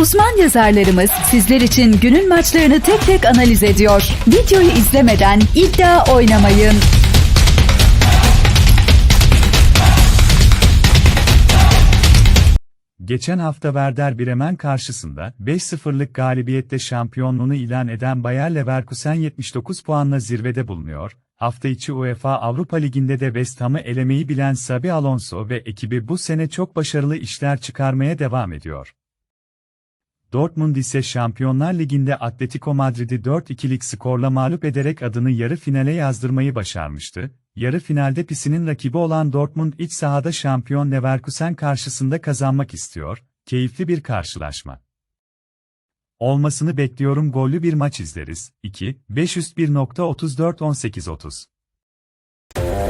Uzman yazarlarımız sizler için günün maçlarını tek tek analiz ediyor. Videoyu izlemeden iddia oynamayın. Geçen hafta Werder Bremen karşısında 5-0'lık galibiyetle şampiyonluğunu ilan eden Bayer Leverkusen 79 puanla zirvede bulunuyor. Hafta içi UEFA Avrupa Ligi'nde de West Ham'ı elemeyi bilen Xabi Alonso ve ekibi bu sene çok başarılı işler çıkarmaya devam ediyor. Dortmund ise Şampiyonlar Ligi'nde Atletico Madrid'i 4-2'lik skorla mağlup ederek adını yarı finale yazdırmayı başarmıştı. Yarı finalde pisinin rakibi olan Dortmund iç sahada şampiyon Leverkusen karşısında kazanmak istiyor. Keyifli bir karşılaşma. Olmasını bekliyorum gollü bir maç izleriz. 2, 5 üst 1.34-18-30.